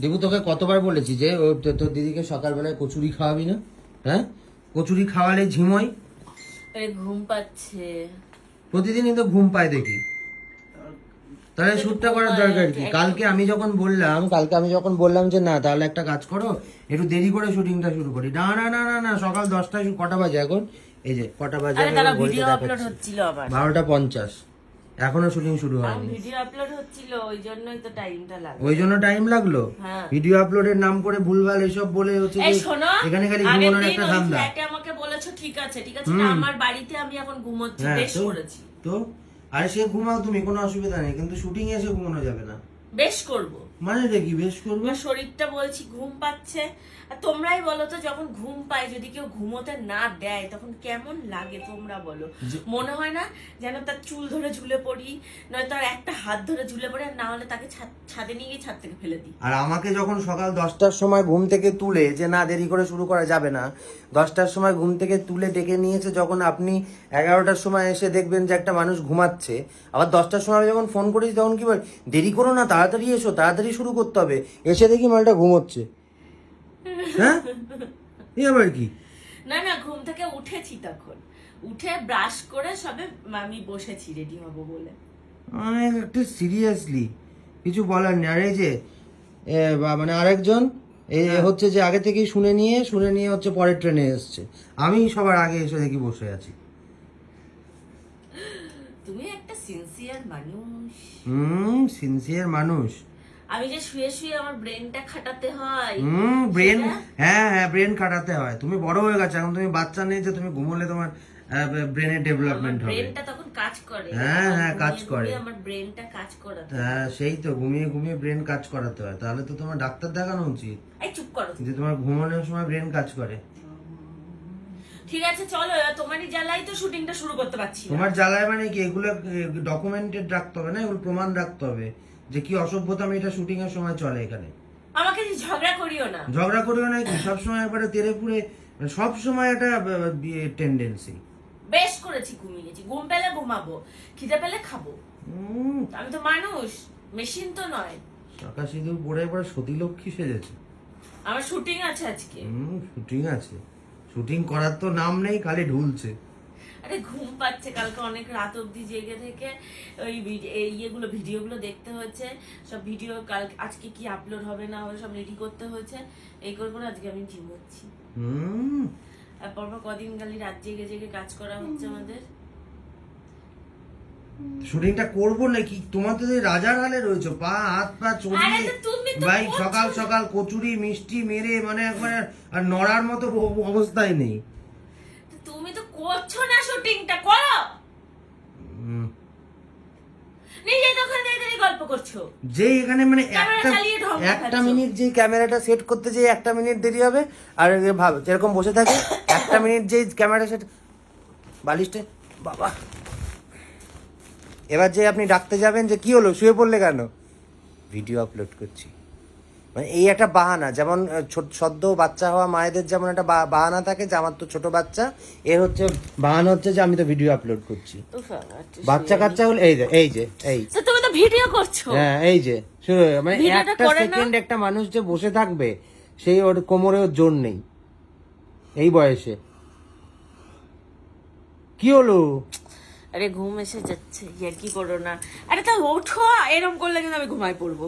দেবু তোকে কতবার বলেছি যে ও তো- তোর দিদিকে সকালবেলায় কচুরি খাওয়াবি না? হ্যাঁ? কচুরি খাওয়ালে ঝিময়? ঘুম পাচ্ছে। প্রতিদিনই তো ঘুম পায় দেখি। তাহলে শ্যুটটা করার দরকার কি? কালকে আমি যখন বললাম কালকে আমি যখন বললাম যে না তাহলে একটা কাজ করো একটু দেরি করে শুটিংটা শুরু করি। না না না না না সকাল দশটায় কটা বাজে এখন? এই যে কটা বাজে আরে আমি তারা এখন ঘড়িতে ভিডিও আপলোড হচ্ছিল আবার। বারোটা পঞ্চাশ। এখনও শুটিং শুরু হয়নি। ভিডিও আপলোড হচ্ছিল ওই জন্যই তো টাইমটা লাগল। ওই জন্য টাইম লাগল? হ্যাঁ। ভিডিও আপলোডের নাম করে ভুলভাল এসব বলে হচ্ছে এই শোনো এখানে খালি ঘুমানোর একটা ধান্দা। ফ্ল্যাটে আমাকে বলেছ ঠিক আছে ঠিক আছে না আমার বাড়িতে আমি এখন ঘুমোচ্ছি হ্যাঁ বেশ করেছি। তো আরে সে ঘুমাও তুমি কোনো অসুবিধা নেই কিন্তু শুটিং এসে ঘুমানো যাবে না। বেশ করব। মানে কি বেশ করবে? আমার শরীরটা বলছি ঘুম পাচ্ছে। আর তোমরাই বলো তো যখন ঘুম পায় যদি কেউ ঘুমোতে না দেয় তখন কেমন লাগে তোমরা বলো? মনে হয় না যেন তার চুল ধরে ঝুলে পড়ি নয় তার একটা হাত ধরে ঝুলে পড়ি আর না হলে তাকে ছাদে নিয়ে গিয়ে ছাদ থেকে ফেলে দিই। আর আমাকে যখন সকাল দশটার সময় ঘুম থেকে তুলে যে না দেরি করে শুরু করা যাবে না দশটার সময় ঘুম থেকে তুলে ডেকে নিয়েছে যখন আপনি এগারোটার সময় এসে দেখবেন যে একটা মানুষ ঘুমাচ্ছে আবার দশটার সময় যখন ফোন করেছি তখন কি বল দেরি করো না তাড়াতাড়ি এসো তাড়াতাড়ি শুরু করতে হবে। এসে দেখি মালটা ঘুমোচ্ছে। হ্যাঁ? এ আবার কি? না না ঘুম থেকে উঠেছি তখন। উঠে ব্রাশ করে সবে আমি বসেছি রেডি হব বলে। মানে একটু সিরিয়াসলি কিছু বলার নেই। আর এই যে মানে আরেকজন এ হচ্ছে যে আগে থেকেই শুনে নিয়ে শুনে নিয়ে হচ্ছে পরের ট্রেনে এসছে। আমি সবার আগে এসে দেখি বসে আছি। তুমি একটা সিনসিয়ার মানুষ। হুম সিনসিয়ার মানুষ। আমি যে শুয়ে শুয়ে আমার ব্রেনটা খাটাতে হয়। হুম ব্রেন হ্যাঁ হ্যাঁ ব্রেন কাটাতে হয়। তুমি বড় হয়ে গেছো এখন তুমি বাচ্চা নেই যে তুমি ঘুমোলে তোমার ব্রেনের ডেভেলপমেন্ট হবে। ব্রেনটা তখন কাজ করে। হ্যাঁ, হ্যাঁ, কাজ করে। আমার ব্রেনটা কাজ করাতে হ্যাঁ সেই তো ঘুমিয়ে ঘুমিয়ে ব্রেন কাজ করাতে হয়। তাহলে তো তোমার ডাক্তার দেখানো উচিত। এই চুপ করো। যে তোমার ঘুমানোর সময় ব্রেন কাজ করে। ঠিক আছে চলো তোমারই জ্বালাই তো শুটিংটা শুরু করতে পারছি। তোমার জ্বালায় মানে কি? এগুলো ডকুমেন্টেড রাখতে হবে না? এগুলো প্রমাণ রাখতে হবে যে কি অসভ্যতা আমি এটা শুটিং এর সময় চলে এখানে। আমাকে যে ঝগড়া করিও না। ঝগড়া করিও না কি সবসময় একবারে তেরে পুরে সব সময় একটা টেন্ডেন্সি বেশ করেছি ঘুমিয়েছি। ঘুম পেলে ঘুমাবো খিদে পেলে খাব। আমি তো মানুষ মেশিন তো নয়। শাখা সিঁদুর পরে পরে সতীলক্ষ্মী সেজেছে। আমার শুটিং আছে আজকে। হুম শুটিং আছে। শুটিং করার তো নাম নেই খালি ঢুলছে। আরে ঘুম পাচ্ছে কালকে অনেক রাত অবধি জেগে থেকে ওই ইয়েগুলো ভিডিওগুলো দেখতে হয়েছে। সব ভিডিও কাল আজকে কি আপলোড হবে না হবে সব রেডি করতে হয়েছে। এই করে করে আজকে আমি ঘুমোচ্ছি হুম। আর পরপর কদিন খালি রাত জেগে জেগে কাজ করা হচ্ছে আমাদের। শুটিংটা করব নাকি? তোমার তো রাজার হালে রয়েছে। পা হাত পা চড়িয়ে ভাই সকাল সকাল কচুরি মিষ্টি মেরে মানে একবারে আর নড়ার মতো অবস্থায় নেই। তুমি তো করছ না শুটিংটা করো। যে এখানে মানে একটা একটা মিনিট যে ক্যামেরাটা সেট করতে যে একটা মিনিট দেরি হবে আর ভাব যেরকম বসে থাকে একটা মিনিট যে ক্যামেরা সেট বালিশটা বাবা। এবার যে আপনি ডাকতে যাবেন যে কি হলো শুয়ে পড়লে কেন? ভিডিও আপলোড করছি। মানে এই একটা বাহানা যেমন ছোট- সদ্য বাচ্চা হওয়া মায়েদের যেমন একটা বা- বাহানা থাকে যে আমার তো ছোট বাচ্চা এর হচ্ছে বাহানা হচ্ছে যে আমি তো ভিডিও আপলোড করছি। বাচ্চা কাচ্চা হলে এই যে এই যে এই। তুমি তো ভিডিও করছ? হ্যাঁ এই যে শুরু মানে একটা সেকেন্ড একটা মানুষ যে বসে থাকবে সেই ওর কোমরে ওর জোর নেই এই বয়সে। কি হলো? আরে ঘুম এসে যাচ্ছে, ইয়ার কি করো না আরে তা ওঠো, এরম করলে কিন্তু আমি ঘুমাই পড়ব।